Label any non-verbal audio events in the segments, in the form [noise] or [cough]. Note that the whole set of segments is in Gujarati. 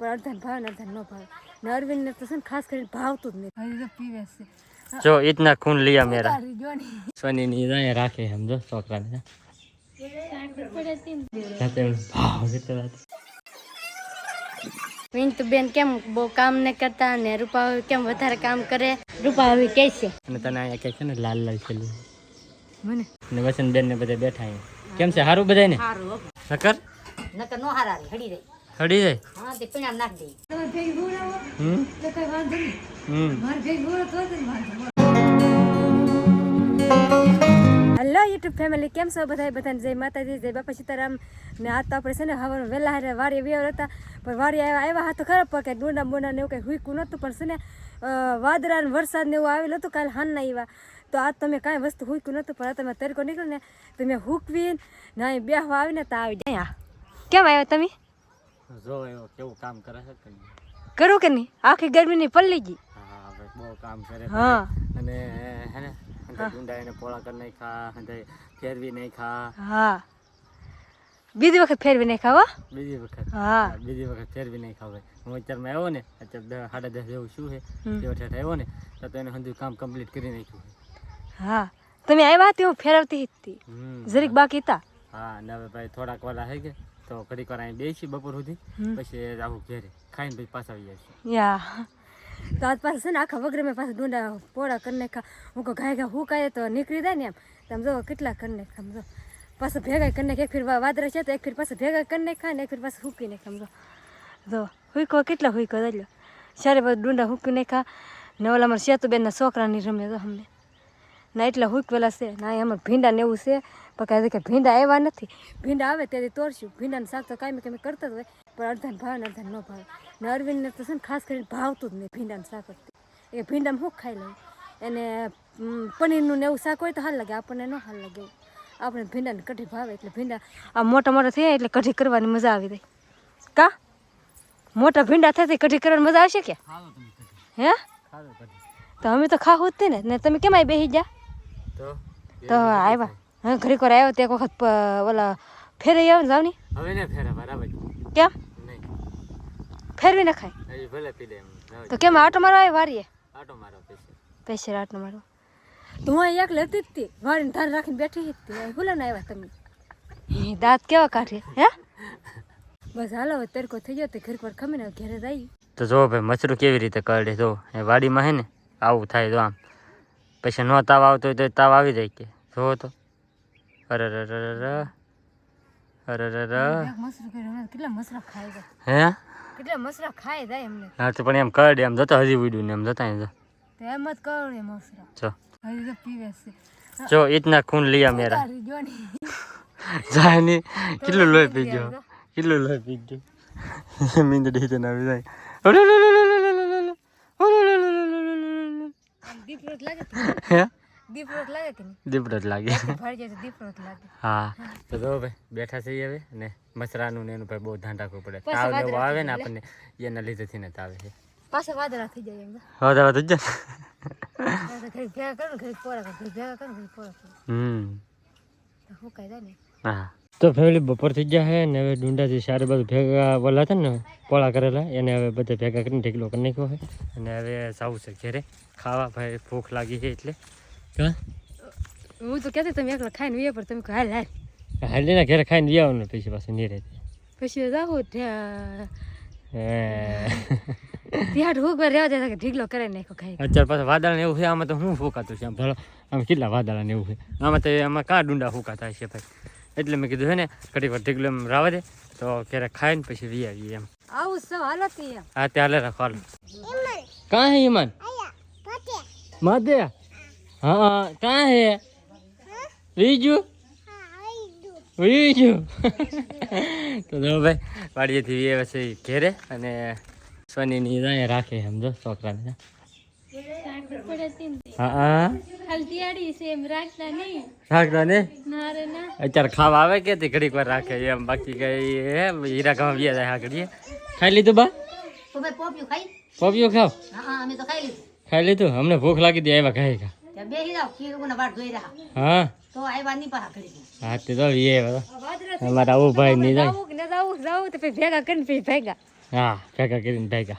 પણ અડધાને ભાવે ને અડધાને ન ભાવે. ને અરવિંદને તો છે ને ખાસ કરીને ભાવતું જ નહીં. હજી તો પીવે છે. જો ઇતના ખૂન લિયા મેરા. સોની ની. રાય રાખે સમજો છોકરાને. બેન કેમ બહુ કામ ન કરતા ને રૂપા કેમ વધારે કામ કરે? રૂપા હવે કે છે. અને તને અહીંયા કઈ છે ને લાલ લાલ છેલ્લું મને? ને વસંત બેન ને બધા બેઠા કેમ છે? સારું બધાય ને નકર? નકર નો હારા હડી રહી. ખડી જાય. હા તે પીણામ નાખ દે. હમ? હમ. હેલો યુટ્યુબ ફેમિલી કેમ છો બધા બધાને જય માતાજી જય બાપા સીતારામ. ને આ તો આપણે છે ને હવાનું વહેલા હારે વારી વ્યવહાર હતા પણ વારી આવ્યા આવ્યા તો ખરાબ પણ કે ડોંડા બોંડા ને એવું કંઈ હુઈકું નહોતું પણ છે ને અ, વાદળા ને વરસાદ ને એવું આવેલું હતું કાલે હાનના આવ્યા. તો આ તમે કાંઈ વસ્તુ હુઈકું નહોતું પણ આ તમે તરીકો નીકળ્યો ને તમે હુકવી ને અહીં બેહવા આવીને તો આવી જાય કેમ આવ્યા તમે? જો એવો કેવું કામ કરે છે કઈ કરું કે નહીં? આખી ગરમીની પલ્લી ગઈ. હા બહુ કામ કરે હા. અને હે ને? અંદર પોળા કરી નહીં ખા ફેરવી ખા હા. બીજી વખત ફેરવી નહીં ખાવા બીજી વખત? હા. બીજી વખત ફેરવી નહીં ખાવે હું અત્યારમાં આવ્યો ને અત્યારે સાડા દસ જેવું શું છે. તે આવ્યો ને તો તો એને હજુ કામ કમ્પ્લીટ કરી નાખ્યું હા. તમે આવ્યા તે હું ફેરવતી હતી. જરીક બાકી હતા. હા ને હવે ભાઈ થોડાક વાલા હે કે? તો ઘડીક વાર અહીં બેસી બપોર સુધી પછી આવું ઘેરે ખાઈને પછી પાછા આવી જાય યા. તો આજ પાસે છે ને આખા વગર મેં પાછા ડુંડા પોળા કરી નાખા હું કહું ઘાય ઘા હુકાય તો નીકળી જાય ને એમ. તમે જો કેટલા કરી નાખા સમજો પાછા ભેગા કરી નાખે એક ફીર વા- છે તો એક ફીર પાછા ભેગા કરી નાખા ને એક ફીર પાછા હૂકી નાખા સમજો જો. હુઈકો કેટલા હુઈકો દલ્યો સારે બધું ડુંડા હૂકી નાખા ને ઓલા અમારા સેતુબેનના છોકરાની રમે તો અમને ના એટલા હુકવેલા છે ના એમાં ભીંડા ને એવું છે પણ કાંઈ કે ભીંડા આવ્યા નથી. ભીંડા આવે ત્યારે તોડશું. ભીંડાનું શાક તો કાંઈ કાંઈ કરતા જ હોય પણ અડધાને ભાવે ને અડધાને ન ભાવે. ને અરવિંદને તો છે ને ખાસ કરીને ભાવતું જ નહીં ભીંડાનું શાક એ ભીંડામાં શું ખાઈ લઉં? એને પનીરનું ને એવું શાક હોય તો હાલ લાગે આપણને ન હાલ લાગે આપણે ભીંડાની કઢી ભાવે એટલે ભીંડા આ મોટા મોટા થયા એટલે કઢી કરવાની મજા આવી જાય. કા? મોટા ભીંડા થાય કઢી કરવાની મજા આવશે કે. હે? તો અમે તો ખાવું જ ને. ને તમે કેમ આવી બેસી જા તો તો આવ્યા હવે ઘડીક વાર આવ્યો તે એક વખત ઓલા ફેરે આવ્યો ને જાવની? હવે ને ફેરા બરાબર. કેમ? ફેરવી નખાય? ભલે પી લે તો કેમ આટો મારો આવે વારીએ? આટો મારો પૈસે પૈસે આટો મારો તો હું અહીં લેતી હતી જ તે. વારીને ધાર રાખીને બેઠી હતી ભૂલે ને આવ્યા તમે. દાંત કેવા કાઢે હે? બસ હાલો હવે તરકો થઈ ગયો તે ઘર પર ખમીને ઘરે જઈ તો જો ભાઈ મચરું કેવી રીતે કરડે જો. એ વાડીમાં હે ને આવું થાય તો આમ. પછી ન તાવ આવતો હોય તો તાવ આવી જાય કે. જોવો તો. અરે રે રે રે રે. એમ કરડે એમ જતા હજી ઉડ્યું ને એમ જતા તો એમ જ. કરો મસરા મેરા તારી જો ને જાય ની કેટલું લોહી પી ગયો? કેટલું લોહી પી ગયો? મીંદડી જાય. દીપડો જ લાગે હે? દીપડો જ લાગે કે [laughs] દીપડો જ લાગે. ભાઈ તો દીપડો જ લાગે. હા. તો જો ભાઈ બેઠા છીએ હવે ને મસરાનું ને એનું ભાઈ બહુ ધ્યાન રાખવું પડે. તાવ ને આવે ને આપણને એના લીધેથી ને તાવે છે પાછા વાદળા થઈ જાય એમ હવે હવે તો જ ભેગા કરો ને ઘડી પોળા ભેગા કરો ને ઘડી હમ. હુકાઈ જાય ને હા. તો ફેમિલી બપોર થઈ ગયા છે ને હવે ડુંડાથી સારી બધું ભેગા બોલા હતા ને પોળા કરેલા એને હવે બધા ભેગા કરીને ઢીકલો કરી નાખ્યો છે અને હવે જવું છે ઘેરે. ખાવા ભાઈ ભૂખ લાગી છે એટલે. હા? હું તો કહેતી તમે એકલા ખાઈને વીએ પર તમે હાલ હાલ. હાલ હાલીના ઘેરે ખાઈને લઈ આવવાનું પછી પાછું રહેતી પછી જાઓ ત્યાં હુકવા રહેવા દેતા કે ઢીકલો કરે નાખો ખાઈ. અત્યારે પાછા વાદળ ને એવું છે આમાં તો હું ફૂકાતું છે ભલો આમ કેટલા વાદળ ને એવું છે? આમાં તો આમાં કાં ડુંડા ફૂકાતા છે ભાઈ? એટલે મેં કીધું છે ને ઘડી વાર ઢીકલું એમ રાવા દે. તો ક્યારે ખાઈને પછી વી આવીએ એમ. આવું સૌ હાલો હા ત્યાં હાલે રાખો હાલો. કાં હે ઈમાન? માતે હા કાં હે? બીજું બીજું તો જો ભાઈ વાડીએથી વીએ પછી ઘેરે અને સોનીની રાખે સમજો છોકરાને. ખાવા આવે કે ઘડીક વાર રાખે? એમ બાકી કઈ હીરા ખાવા બે ઘડીએ ખાઈ લીધું બા? પોપિયું ખાવ? ખાઈ લીધું? અમને ભૂખ લાગી હતી આવ્યા ખાઈ ખા હા. હા, તે તો અમારા આવું ભાઈ નહીં જાય. ભેગા કરીને ભેગા હા, ભેગા કરીને ભેગા.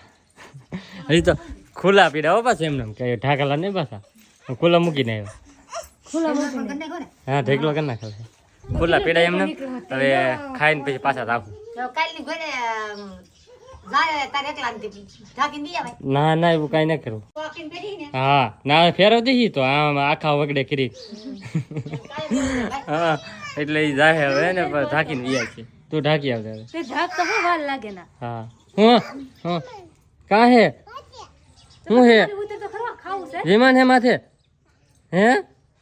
હજી તો ખુલ્લા પીડા હો પાછા એમને. કે ઢાકલા નહીં પાછા. હું ખુલ્લા મૂકીને આવ્યો. ખુલ્લા હા ઢેકલો કરી નાખો ખુલ્લા પીડા એમને. હવે ખાઈને પછી પાછા રાખું. તો કાલની ઘરે અમ, જાય તારે એકલા ને દઈ ના ના એવું કાંઈ ના કરું. હા ના ફેરવતી હી તો. આમ આખા વગડે કરી. હા એટલે એ જાય હવે ને પણ ઢાંકીને વ્યા છે તું ઢાંકી આવજે ઢાક તો વાર લાગે ના. હા. હું હા. કા હે? હું હે? ઉતર તો ખરો ખાવું છે. વિમાન હે માથે? હે?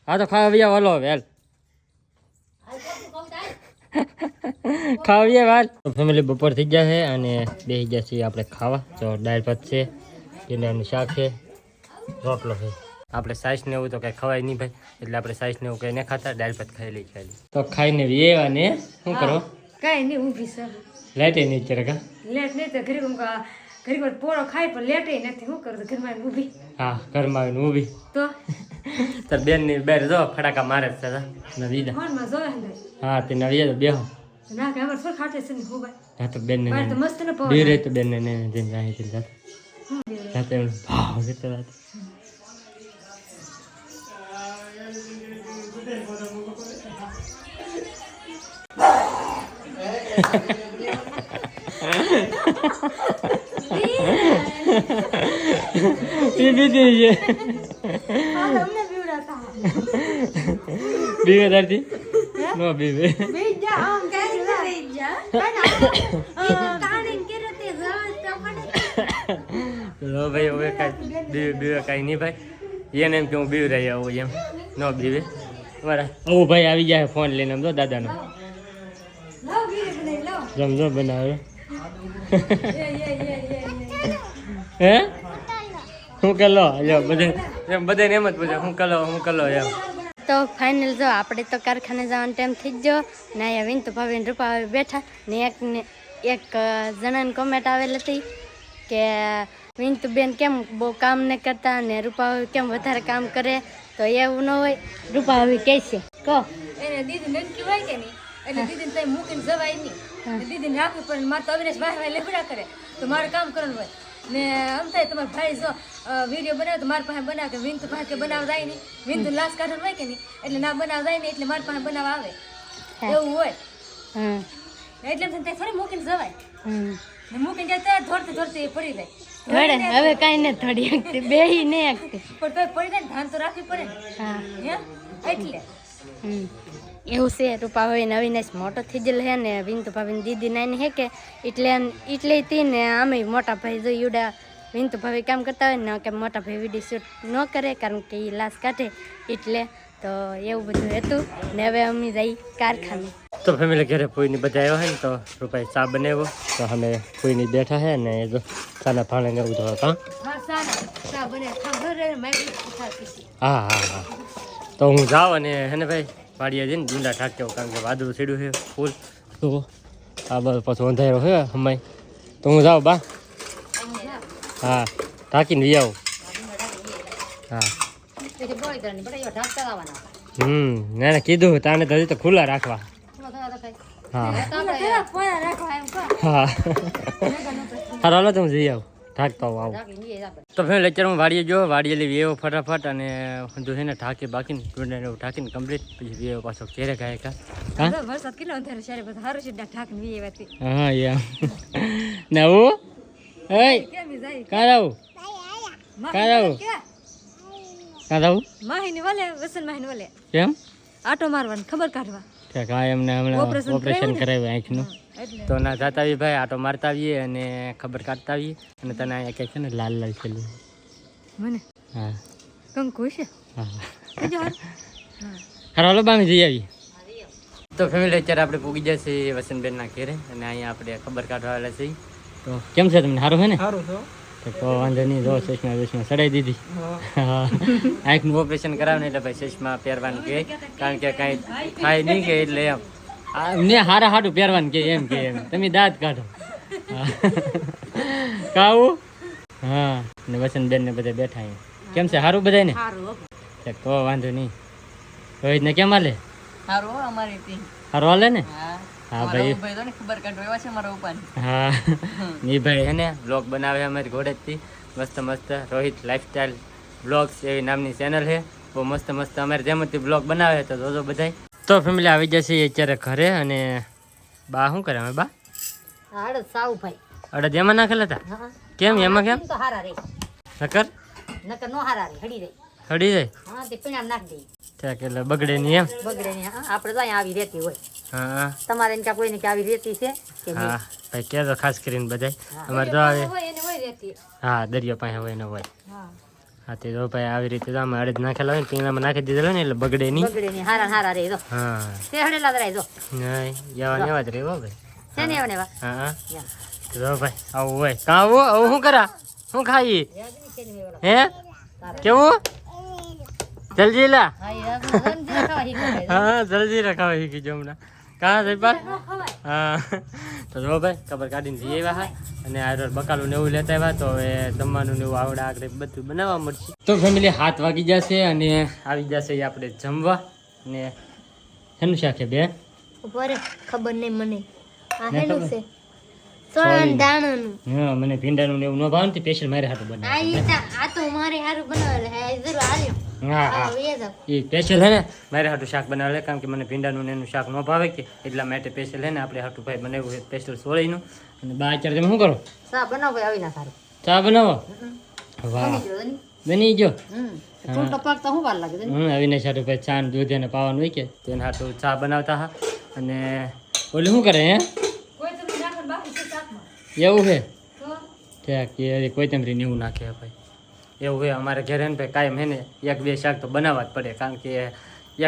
હા તો ખાવા વ્યા વાલો હવે [laughs] ખાવીએ વાલ. ફેમિલી બપોર થઈ ગયા છે અને બે ગયા છીએ આપણે ખાવા. તો દાળ ભાત છે ભીંડાનું શાક છે રોટલો છે. આપણે સાઈસ ને એવું તો કંઈ ખવાય નહીં ભાઈ એટલે આપણે સાઈસ ને એવું કઈ નહીં ખાતા દાળ ભાત ખાઈ લઈ ખાઈ તો ખાઈને વે અને શું કરો? કાંઈ નહીં ઊભી છે. લાઈટે નહીં કા? લેટ નહીં તો ઘરે વાર પોળો ખાય પણ લેટે નથી. શું કરું? ઘરમાં ઊભી. હા ઘરમાં આવીને ઊભી. તો? તાર બેનની બેર જો ફટાકા મારે જ છે નવીદા. ફોનમાં જો હા તે નવીદા તો બેહો. ના કે અમારે શું ખાટે છે ને હું ભાઈ હા તો બેન ને તો મસ્ત ને પવન બેરે તો બેન ને ને જઈને રાહી જાત. જાતે જાતે ભાવ ha રાતે. [laughs] [laughs] એ બીજી છે બીવે તારથી નો બીવે લો ભાઈ હવે કાંઈ બીવે બીવે કાંઈ નહીં ભાઈ એને એમ કે હું બીવ રહી આવું એમ નો બીવે બરાબર હું ભાઈ આવી જાય ફોન લઈને એમ તો દાદાનો સમજો ગીરે બનાવી લાવ જમ જો બનાવે યે યે યે યે હે હું કલો જો બધે એમ બધાને એમ જ પૂછે હું કલો હું કલો એમ તો ફાઇનલ જો આપણે તો કારખાને જવાનો ટાઈમ થઈ જ ગયો. ને અહીંયા વિન તો ભાવિન રૂપા બેઠા. ને એક ને એક જણાને કોમેન્ટ આવેલ હતી કે વિનતુ બેન કેમ બહુ કામ ન કરતા? ને રૂપા કેમ વધારે કામ કરે? તો એવું ન હોય. રૂપા હવે કહે છે કહો. એને દીદી નનકી હોય કે નહીં? એટલે દીદીને તઈ મૂકીને જવાય નહીં. દીદીને રાખવી પણ મારે તો અવિનાશ ભાઈ ભાઈ લેબડા કરે. તો મારે કામ કરવાનું હોય. ને આમ થાય તમારા ભાઈ જો વીડિયો બનાવે તો મારા પાસે બનાવે કે વિનતુ પાસે બનાવ જાય નહીં. વિનતુ લાશ કાઢવાનું હોય કે નહીં? એટલે ના બનાવ જાય નહીં એટલે મારા પાસે બનાવ આવે. એવું હોય. એટલે એમ થાય ફરી મૂકીને જવાય. ને મૂકીને જાય ત્યાં ધોરતી ધોરતી પડી જાય. વળે હવે કાંઈ ને થોડી આગતી બે નહીં આગતી પણ તો પડી ને ધ્યાન તો રાખવી પડે ને. હા. હે? એટલે. હમ. એવું છે રૂપા ભાઈ ને અવિનાશ મોટો થઈ ગયેલો હે ને વિંતુ ભાભી દીદી નાની હે કે એટલે એટલે તી ને આમે મોટા ભાઈ જો યુડા વિંતુ ભાભી કામ કરતા હોય ને કે મોટા ભાઈ વીડિયો શૂટ ન કરે કારણ કે એ લાશ કાઢે એટલે તો એવું બધું હતું ને હવે અમે જઈ કારખાને. તો ફેમિલી ઘરે ફૂઈની બધા આવ્યા હોય ને તો રૂપાઈ ચા બનાવ્યો. તો અમે કોઈની બેઠા હે ને એ જો ચાના ફાણે ને એવું તો હા? હા હા હા હા. તો હું જાઉં અને હે ને ભાઈ? વાડીએ જઈને ડુંડા હોય કારણ કે વાદળું છેડ્યું છે ફૂલ. તો આ બધું પાછું અંધારો છે હમાય તો હું જાઉં બા? હા ઢાંકીને વી આવું. હા. હમ ના ના કીધું તાને તો તો ખુલ્લા રાખવા. હા. થોડા હા. હાલો તો હું જઈ આવું. ઢાંકતો આવું. ઢાંકીને તો ફેર લેક્ચર હું વાડીએ જો વાડીએ લેવી વેવો ફટાફટ અને જો છે ને ઢાંકી બાકીને ટૂંડાને એવું ઢાંકીને કમ્પ્લીટ પછી વેવો પાછો ઘેરે ગાય કા. હા? વરસાદ કેટલો અંધારો છે બધું સારું છે ઠાકની એ હા યા. [laughs] નવું એ કેમ ઈ જાય કાં આવું? કાં આવું? કાં આવું? માહીની વાલે વસન માહીની વલે. કેમ? આટો મારવાનું ખબર કાઢવા. કે કાંઈ એમને હમણાં ઓપરેશન કરાવ્યું આંખનું. તો ના જાતા આવીએ ભાઈ આટો મારતા આવીએ અને ખબર કાઢતા આવીએ. અને તને અહીંયા કહે છે ને લાલ લાલ છેલ્લું મને? હા. કંકુ છે હા. હાલો બામી જઈ આવીએ. તો ફેમિલી અત્યારે આપણે પૂગી જશે વસંતબેનના ઘેરે. અને અહીંયા આપણે ખબર કાઢવા આવેલા છીએ. તો કેમ છે તમને? સારું છે ને? સારું છો તો વાંધો નહીં જો ચશ્મા ચશ્મા ચડાવી દીધી. આંખનું ઓપરેશન કરાવે ને એટલે ભાઈ ચશ્મા પહેરવાનું કહે કારણ કે કાંઈ થાય નહીં કે એટલે એમ. આ ને હારા હાડું પહેરવાનું કે એમ કે એમ. તમે દાંત કાઢો. કાવું? હા. ને વસંતબેન ને બધા બેઠા એમ કેમ છે? સારું બધાય ને સારું તો વાંધો નહીં. રોહિત ને કેમ હાલે? સારું અમારી સારું હાલે ને? હા ભાઈ. ભાઈ તો ને ખબર કાઢો એવા છે મારા ઉપાની હા. ની ભાઈ. હે ને બ્લોગ બનાવે અમારી ઘોડેજથી મસ્ત મસ્ત રોહિત લાઈફસ્ટાઈલ બ્લોગ્સ એવી નામની ચેનલ છે. બહુ મસ્ત મસ્ત. અમારે જેમથી બ્લોગ બનાવે તો જોજો બધાય. તો ફેમિલી આવી જશે અત્યારે ઘરે અને બા શું કરે અમે બા? હાડ સાવ ભાઈ અડદ એમાં નાખેલા હતા? કેમ એમાં કેમ? તો હારા રે. નકર નકર નો હારા રે હડી રે. ખડી જાય? હા તે પીણામ નાખ દે. એટલે બગડે નહીં એમ. બગડે નહીં. આપણે તો અહીંયા આવી રહેતી હોય. હા. તમારે એને કોઈને કે આવી રેતી છે કે હા ભાઈ કેજો ખાસ કરીને બધાય. અમારે તો આવે હા દરિયો પાસે હોય ને હોય. હા. હા તે જો ભાઈ આવી રીતે તો અમે અડદ નાખેલા હોય ને પીણામાં નાખી દીધેલા ને એટલે બગડે નહીં. બગડે નહીં. હારા હારા રે જો. હા. તે હડેલા જ રહે જો. નહીં યાવા નેવા જ રહેવો ભાઈ. છે ને એવા હા હા. યા. ભાઈ આવું હોય. કાં આવું? આવું શું કરા? શું ખાઈ. હે? કેવું? જલ્દી લા હા, જલ્દી રખાવે શીખી જો હમણાં. કાં સાહેબ હા. તો જો ભાઈ ખબર કાઢીને જઈ આવ્યા હા. અને આ રોડ બકાલું ને એવું લેતા આવ્યા તો હવે જમવાનું ને એવું આવડે આગળ બધું બનાવવા મળશે. તો ફેમિલી હાથ વાગી જશે અને આવી જશે આપણે જમવા. ને શેનું શાક છે બેન ખબર નહીં મને. આ છે. મને ભીંડાનું ને એવું ન ભાવ ને સ્પેશિયલ મારે હાથ આ બનાવે આ તો મારે હારું બનાવેલું હે એ સ્પેશિયલ હે ને? મારે હાટું શાક બનાવે કારણ કે મને ભીંડાનું ને એનું શાક ન ભાવે કે એટલા માટે સ્પેશિયલ હે ને આપણે હાટું ભાઈ બનાવ્યું છે સ્પેશિયલ સોળીનું. અને બા અત્યારે તમે શું કરો? ચા બનાવો ભાઈ આવી ના સારું. ચા બનાવો? વાહ. બની ગયું, હમ. અવિનાશ હાટું ભાઈ ચા ને દૂધ એને પાવાનું હોય કે તેને હાટું ચા બનાવતા હા. અને ઓલું શું કરે હે? એવું છે તો? કોઈ તેમરી એવું નાખે ભાઈ. એવું હોય અમારે ઘરે ને ભાઈ કાયમ હે એક બે શાક તો બનાવવા જ પડે કારણ કે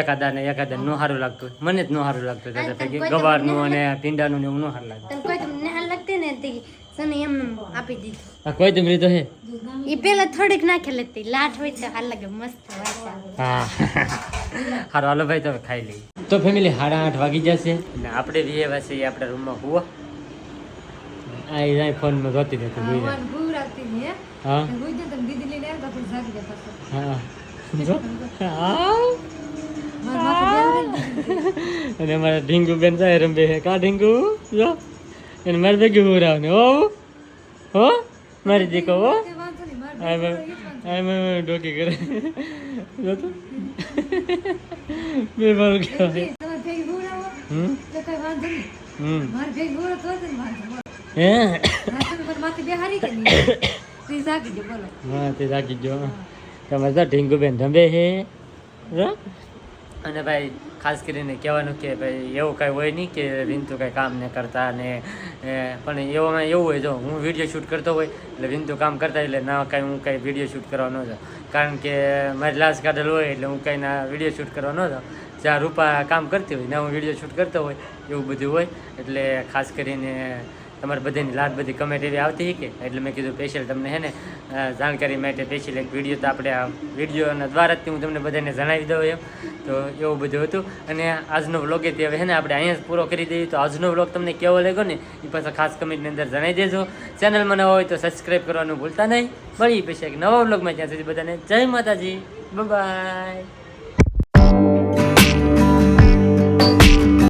એકાદા ને એકાદા નો સારું લાગતું મને જ નો સારું લાગતું દાદા ભાઈ ગવારનું અને ભીંડાનું ને એવું નો સારું લાગતું. તને કોઈ તમને હાલ લાગતી ને તે સને આપી દીધું. આ કોઈ તેમરી તો હે? ઈ પેલા થોડીક નાખે લેતી લાટ હોય છે હાલ લાગે મસ્ત હા. સારું હાલો ભાઈ તમે ખાઈ લઈએ. તો ફેમિલી સાડા આઠ વાગી જશે. અને આપણે એવા છીએ આપણા રૂમમાં હુવા આ ફોનમાં જોતી રહેતી હતી હે હા ભૂખ દે તમે દીદી લઈને આવ્યા તો જાગી પાછો હા જો. હા મારા અને ઢીંગુ બેન જાય રંબે હે કા ઢીંગુ જો એને મારે ભેગી હુરાવ ને ઓ હો મારી દીકો હો આમ ડોકી કરે જો તો બે વાર કહેવાય તમે ભેગી ઘોડાવો હમ તો કઈ વાંધો નહીં હમ મારે ભેગી ઘોડો તો વાંધો હે હા, માથે બેહારી કે નહીં? [coughs] તે જાગી ગયો બોલો. હા તે રાખી જો તમારે તો ઢીંગુ બેન રંબે છે જો અને ભાઈ ખાસ કરીને કહેવાનું કે ભાઈ એવું કાંઈ હોય નહીં કે વિંતુ કાંઈ કામ ન કરતા ને પણ એવામાં એવું હોય જો હું વીડિયો શૂટ કરતો હોય એટલે વિંતુ કામ કરતા એટલે ના કાંઈ હું કાંઈ વીડિયો શૂટ કરવા ન જાઉં. કારણ કે મારી લાશ કાઢેલ હોય એટલે હું કાંઈ ના વીડિયો શૂટ કરવા ન જાઉં. જ્યાં રૂપા કામ કરતી હોય ના હું વીડિયો શૂટ કરતો હોય એવું બધું હોય. એટલે ખાસ કરીને તમારે બધાની લાટ બધી કમેન્ટ એવી આવતી કે? એટલે મેં કીધું સ્પેશિયલ તમને હે ને જાણકારી માટે સ્પેશિયલ એક વીડિયો તો આપણે આ વિડીયોના દ્વારા જ હું તમને બધાને જણાવી દઉં એમ. તો એવું બધું હતું. અને આજનો વ્લોગ તે હવે હે ને, આપણે અહીંયા જ પૂરો કરી દઈએ. તો આજનો વ્લોગ તમને કેવો લાગ્યો ને, એ પાછા ખાસ કમેન્ટની અંદર જણાવી દેજો. ચેનલમાં નવા હોય તો સબસ્ક્રાઈબ કરવાનું ભૂલતા નહીં. મળી પછી એક નવા વ્લોગમાં ત્યાં સુધી બધાને જય માતાજી. બાય